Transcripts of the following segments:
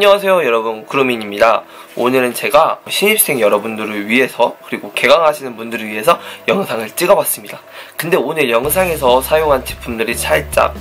안녕하세요 여러분 구루민입니다 오늘은 제가 신입생 여러분들을 위해서 그리고 개강하시는 분들을 위해서 영상을 찍어봤습니다 근데 오늘 영상에서 사용한 제품들이 살짝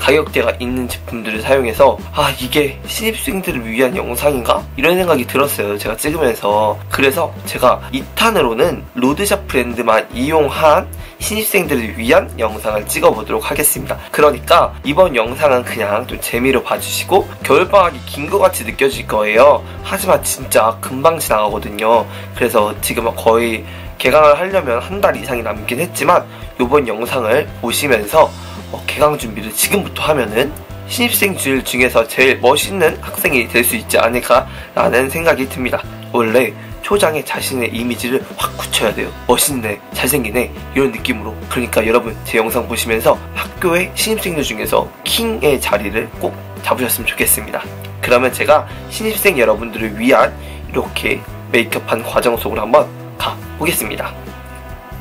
가격대가 있는 제품들을 사용해서 아 이게 신입생들을 위한 영상인가? 이런 생각이 들었어요 제가 찍으면서 그래서 제가 2탄으로는 로드샵 브랜드만 이용한 신입생들을 위한 영상을 찍어보도록 하겠습니다. 그러니까 이번 영상은 그냥 좀 재미로 봐주시고 겨울방학이 긴 것 같이 느껴질 거예요. 하지만 진짜 금방 지나가거든요. 그래서 지금 거의 개강을 하려면 한 달 이상이 남긴 했지만 이번 영상을 보시면서 어, 개강 준비를 지금부터 하면은 신입생들 중에서 제일 멋있는 학생이 될 수 있지 않을까라는 생각이 듭니다. 원래 초장에 자신의 이미지를 확 굳혀야 돼요. 멋있네, 잘생기네 이런 느낌으로. 그러니까 여러분 제 영상 보시면서 학교의 신입생들 중에서 킹의 자리를 꼭 잡으셨으면 좋겠습니다. 그러면 제가 신입생 여러분들을 위한 이렇게 메이크업한 과정 속으로 한번 가보겠습니다.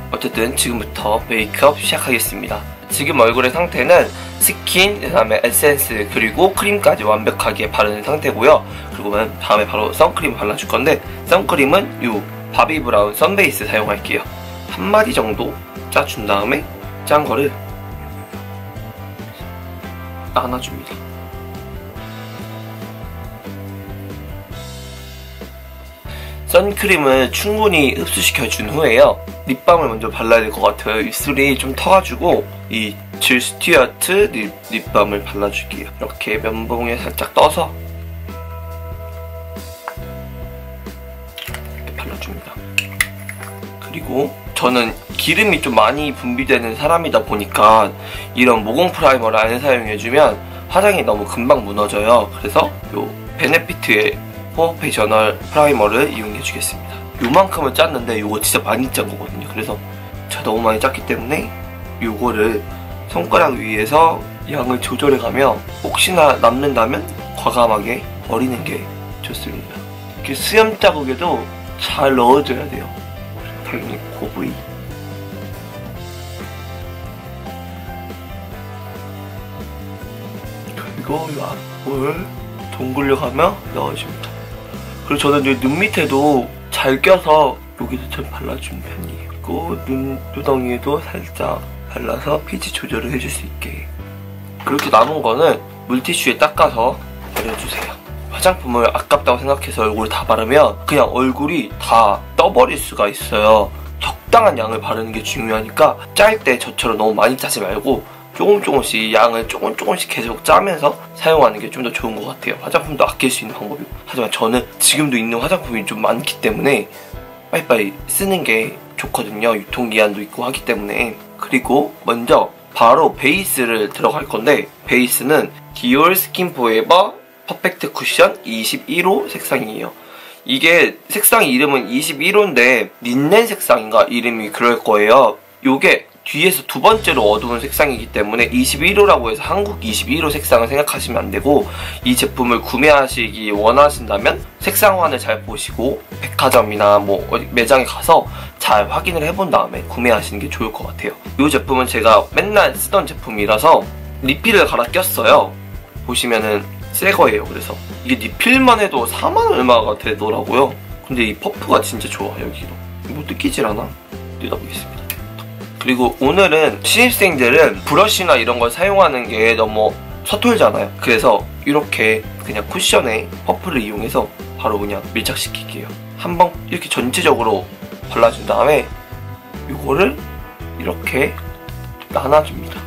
어쨌든 지금부터 메이크업 시작하겠습니다. 지금 얼굴의 상태는 스킨, 그 다음에 에센스, 그리고 크림까지 완벽하게 바르는 상태고요. 그리고 다음에 바로 선크림 발라줄 건데 선크림은 이 바비 브라운 선베이스 사용할게요. 한 마디 정도 짜준 다음에 짠 거를 안아줍니다. 선크림을 충분히 흡수시켜 준 후에요. 립밤을 먼저 발라야 될 것 같아요. 입술이 좀 터가지고 이 질 스튜어트 립, 립밤을 발라줄게요. 이렇게 면봉에 살짝 떠서 이렇게 발라줍니다. 그리고 저는 기름이 좀 많이 분비되는 사람이다 보니까 이런 모공 프라이머를 안 사용해주면 화장이 너무 금방 무너져요. 그래서 이 베네피트의 포페이셔널 프라이머를 이용해 주겠습니다. 요만큼을 짰는데 이거 진짜 많이 짠 거거든요. 그래서 제가 너무 많이 짰기 때문에 이거를 손가락 위에서 양을 조절해 가며 혹시나 남는다면 과감하게 버리는 게 좋습니다. 이렇게 수염 자국에도 잘 넣어줘야 돼요. 당연히 코 부위. 그리고 이 앞을 동굴려 가며 넣어줍니다. 그리고 저는 여기 눈 밑에도 잘 껴서 여기도 좀 발라준. 그리고 눈 두덩이에도 살짝 발라서 피지 조절을 해줄 수 있게. 그렇게 남은 거는 물티슈에 닦아서 버려주세요. 화장품을 아깝다고 생각해서 얼굴에 다 바르면 그냥 얼굴이 다 떠버릴 수가 있어요. 적당한 양을 바르는 게 중요하니까 짤 때 저처럼 너무 많이 짜지 말고 조금 조금씩 양을 조금 조금씩 계속 짜면서 사용하는 게 좀 더 좋은 것 같아요. 화장품도 아낄 수 있는 방법이고. 하지만 저는 지금도 있는 화장품이 좀 많기 때문에 빨리빨리 쓰는 게 좋거든요. 유통기한도 있고 하기 때문에. 그리고 먼저 바로 베이스를 들어갈 건데 베이스는 디올 스킨 포에버 퍼펙트 쿠션 21호 색상이에요. 이게 색상 이름은 21호인데 린넨 색상인가 이름이 그럴 거예요. 요게 뒤에서 두 번째로 어두운 색상이기 때문에 21호라고 해서 한국 21호 색상을 생각하시면 안 되고 이 제품을 구매하시기 원하신다면 색상환을 잘 보시고 백화점이나 뭐 매장에 가서 잘 확인을 해본 다음에 구매하시는 게 좋을 것 같아요. 이 제품은 제가 맨날 쓰던 제품이라서 리필을 갈아 꼈어요. 보시면은 새 거예요. 그래서 이게 리필만 해도 4만 얼마가 되더라고요. 근데 이 퍼프가 진짜 좋아 여기로. 뭐 느끼질 않아. 뜯어보겠습니다. 그리고 오늘은 신입생들은 브러쉬나 이런 걸 사용하는 게 너무 서툴잖아요. 그래서 이렇게 그냥 쿠션에 퍼프를 이용해서 바로 그냥 밀착시킬게요. 한번 이렇게 전체적으로 발라준 다음에 이거를 이렇게 나눠줍니다.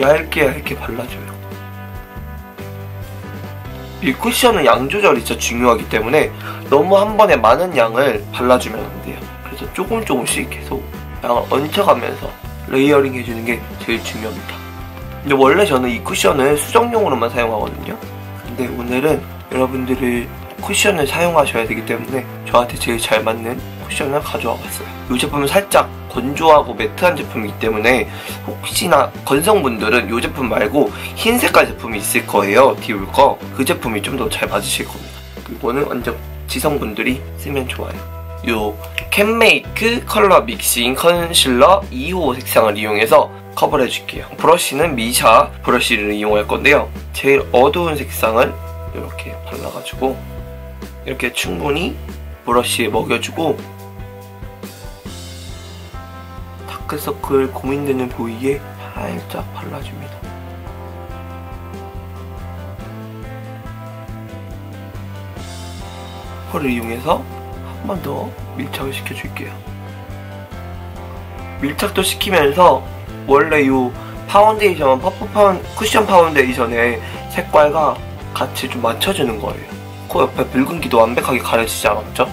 얇게 얇게 발라줘요. 이 쿠션은 양 조절이 진짜 중요하기 때문에 너무 한 번에 많은 양을 발라주면 안 돼요. 그래서 조금 조금씩 계속 양을 얹혀가면서 레이어링 해주는 게 제일 중요합니다. 근데 원래 저는 이 쿠션을 수정용으로만 사용하거든요. 근데 오늘은 여러분들이 쿠션을 사용하셔야 되기 때문에 저한테 제일 잘 맞는 쿠션을 가져와 봤어요. 이 제품은 살짝 건조하고 매트한 제품이기 때문에 혹시나 건성분들은 이 제품 말고 흰 색깔 제품이 있을 거예요. 디올 거. 그 제품이 좀 더 잘 맞으실 겁니다. 이거는 완전 지성분들이 쓰면 좋아요. 요 캔메이크 컬러 믹싱 컨실러 2호 색상을 이용해서 커버를 해줄게요. 브러쉬는 미샤 브러쉬를 이용할 건데요. 제일 어두운 색상을 이렇게 발라가지고 이렇게 충분히 브러쉬에 먹여주고 다크서클 고민되는 부위에 살짝 발라줍니다. 펄을 이용해서 한 번 더 밀착을 시켜줄게요. 밀착도 시키면서 원래 이 파운데이션, 퍼프 파운, 쿠션 파운데이션의 색깔과 같이 좀 맞춰주는 거예요. 코 옆에 붉은기도 완벽하게 가려지지 않았죠?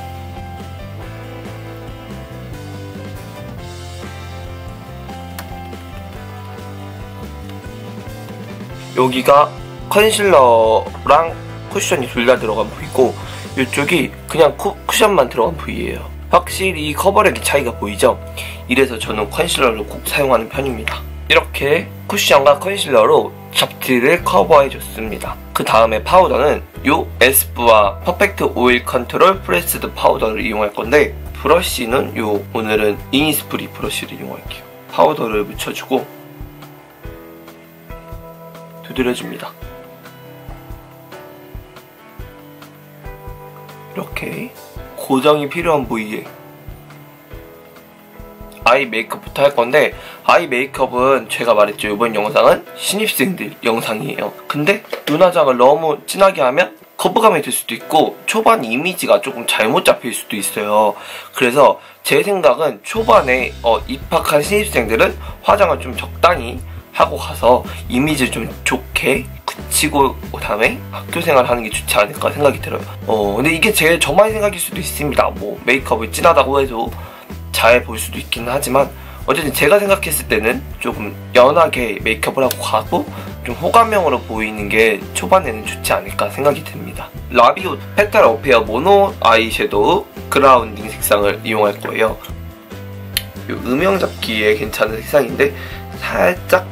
여기가 컨실러랑 쿠션이 둘 다 들어간 부위고 이쪽이 그냥 쿠, 쿠션만 들어간 부위예요. 확실히 커버력이 차이가 보이죠? 이래서 저는 컨실러를 꼭 사용하는 편입니다. 이렇게 쿠션과 컨실러로 잡티를 커버해줬습니다. 그 다음에 파우더는 요 에스쁘아 퍼펙트 오일 컨트롤 프레스드 파우더를 이용할 건데 브러쉬는 요 오늘은 이니스프리 브러쉬를 이용할게요. 파우더를 묻혀주고 두드려줍니다. 이렇게 고정이 필요한 부위에 아이 메이크업부터 할 건데 아이 메이크업은 제가 말했죠. 이번 영상은 신입생들 영상이에요. 근데 눈화장을 너무 진하게 하면 거부감이 들 수도 있고 초반 이미지가 조금 잘못 잡힐 수도 있어요. 그래서 제 생각은 초반에 어, 입학한 신입생들은 화장을 좀 적당히 하고 가서 이미지 좀 좋게 그치고 다음에 학교 생활 하는 게 좋지 않을까 생각이 들어요. 어 근데 이게 제 저만의 생각일 수도 있습니다. 뭐 메이크업이 진하다고 해도 잘 보일 수도 있기는 하지만 어쨌든 제가 생각했을 때는 조금 연하게 메이크업을 하고 가고 좀 호감형으로 보이는 게 초반에는 좋지 않을까 생각이 듭니다. 라비오 페탈 어페어 모노 아이섀도우 그라운딩 색상을 이용할 거예요. 음영 잡기에 괜찮은 색상인데 살짝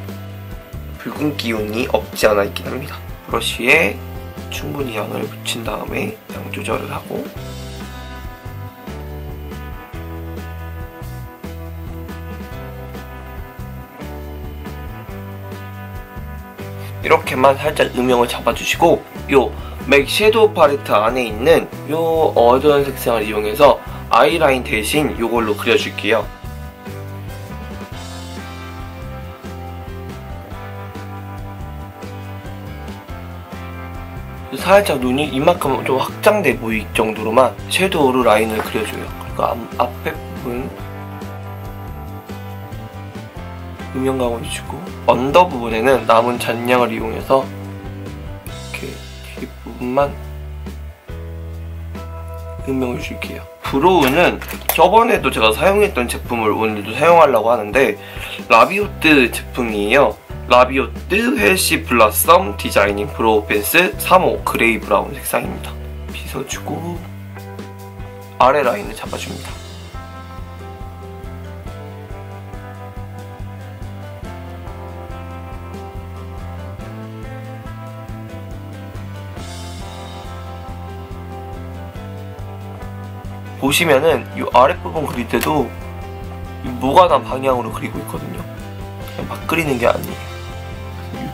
붉은 기운이 없지 않아 있긴 합니다. 브러쉬에 충분히 양을 묻힌 다음에 양 조절을 하고 이렇게만 살짝 음영을 잡아주시고 요 맥 섀도우 팔레트 안에 있는 요 어두운 색상을 이용해서 아이라인 대신 요걸로 그려줄게요. 살짝 눈이 이만큼 좀 확장돼 보일 정도로만 섀도우로 라인을 그려줘요. 그리고 앞, 앞에 부분 음영감을 주고 언더 부분에는 남은 잔량을 이용해서 이렇게 뒤 부분만 음영을 줄게요. 브로우는 저번에도 제가 사용했던 제품을 오늘도 사용하려고 하는데 라비오트 제품이에요. 라비오트 헬시 블라썸 디자이닝 브로우 펜슬 3호 그레이 브라운 색상입니다. 빗어주고 아래 라인을 잡아줍니다. 보시면은 이 아랫부분 그릴 때도 무관한 방향으로 그리고 있거든요. 그냥 막 그리는 게 아니에요.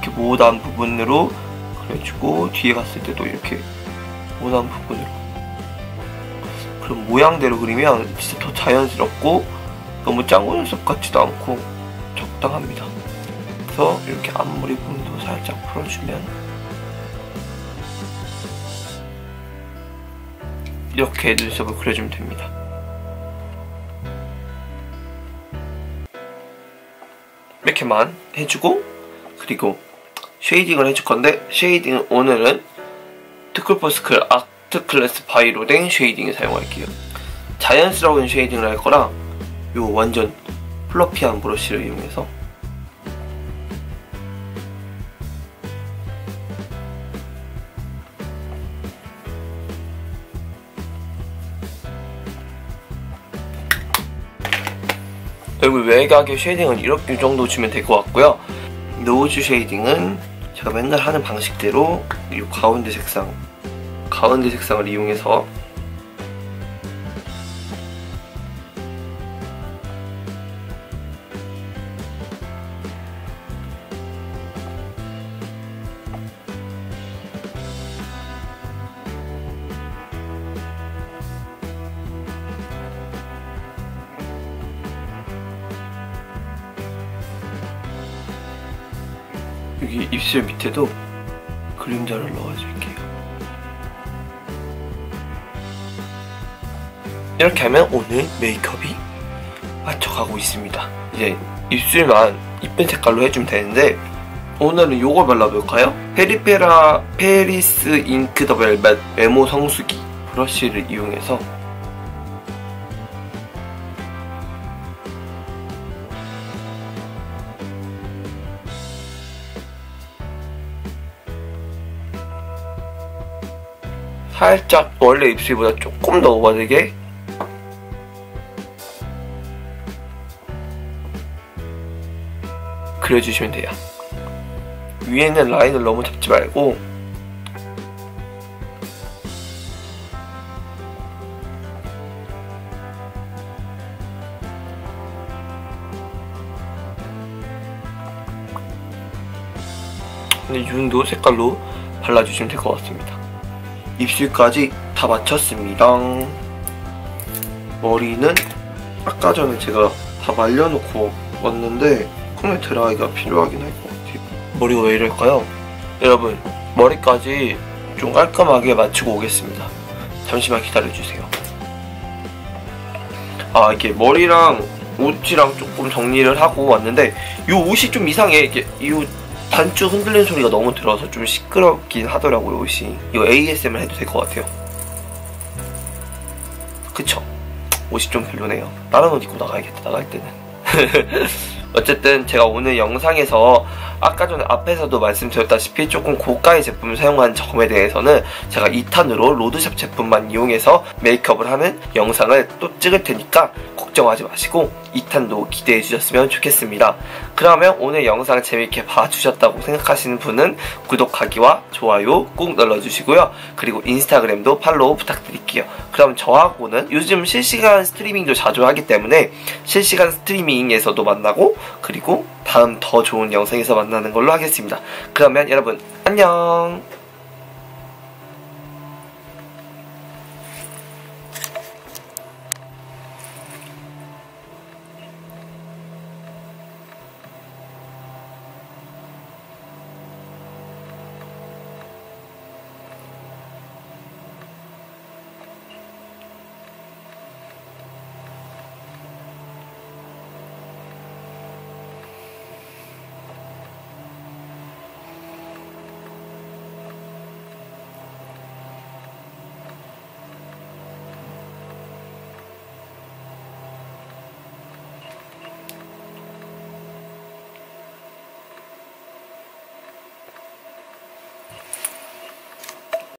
이렇게 모단 부분으로 그려주고 뒤에 갔을 때도 이렇게 모단 부분으로. 그럼 모양대로 그리면 진짜 더 자연스럽고 너무 짱구 눈썹 같지도 않고 적당합니다. 그래서 이렇게 앞머리 부분도 살짝 풀어주면 이렇게 눈썹을 그려주면 됩니다. 이렇게만 해주고 그리고 쉐이딩을 해줄 건데 쉐이딩은 오늘은 트쿨포스클 아트 클래스 바이로 된 쉐이딩을 사용할게요. 자연스러운 쉐이딩을 할 거라 요 완전 플러피한 브러쉬를 이용해서 얼굴 외곽의 쉐이딩은 이렇게 이 정도 주면 될 것 같고요. 노즈 쉐이딩은 제가 맨날 하는 방식대로 이 가운데 색상 가운데 색상을 이용해서 여기 입술 밑에도 그림자를 넣어줄게요. 이렇게 하면 오늘 메이크업이 맞춰가고 있습니다. 이제 입술만 이쁜 색깔로 해주면 되는데 오늘은 이걸 발라볼까요? 페리페라 페리스 잉크 더 벨벳 메모 성수기 브러쉬를 이용해서 살짝 원래 입술보다 조금 더 오버되게 그려주시면 돼요. 위에는 라인을 너무 잡지 말고 근데 이 정도 색깔로 발라주시면 될 것 같습니다. 입술까지 다 마쳤습니다. 머리는 아까 전에 제가 다 말려놓고 왔는데 컴에 드라이가 필요하긴 할 것 같아요. 머리가 왜 이럴까요? 여러분 머리까지 좀 깔끔하게 마치고 오겠습니다. 잠시만 기다려주세요. 아 이게 머리랑 옷이랑 조금 정리를 하고 왔는데 이 옷이 좀 이상해. 이게 이 단추 흔들리는 소리가 너무 들어서 좀 시끄럽긴 하더라고요 옷이. 이거 ASMR 해도 될 것 같아요. 그쵸? 옷이 좀 별로네요. 다른 옷 입고 나가야겠다 나갈 때는. 어쨌든 제가 오늘 영상에서 아까 전에 앞에서도 말씀드렸다시피 조금 고가의 제품을 사용한 점에 대해서는 제가 2탄으로 로드샵 제품만 이용해서 메이크업을 하는 영상을 또 찍을 테니까 걱정하지 마시고 2탄도 기대해 주셨으면 좋겠습니다. 그러면 오늘 영상 재밌게 봐주셨다고 생각하시는 분은 구독하기와 좋아요 꾹 눌러주시고요. 그리고 인스타그램도 팔로우 부탁드릴게요. 그럼 저하고는 요즘 실시간 스트리밍도 자주 하기 때문에 실시간 스트리밍에서도 만나고 그리고 다음 더 좋은 영상에서 만나는 걸로 하겠습니다. 그러면 여러분 안녕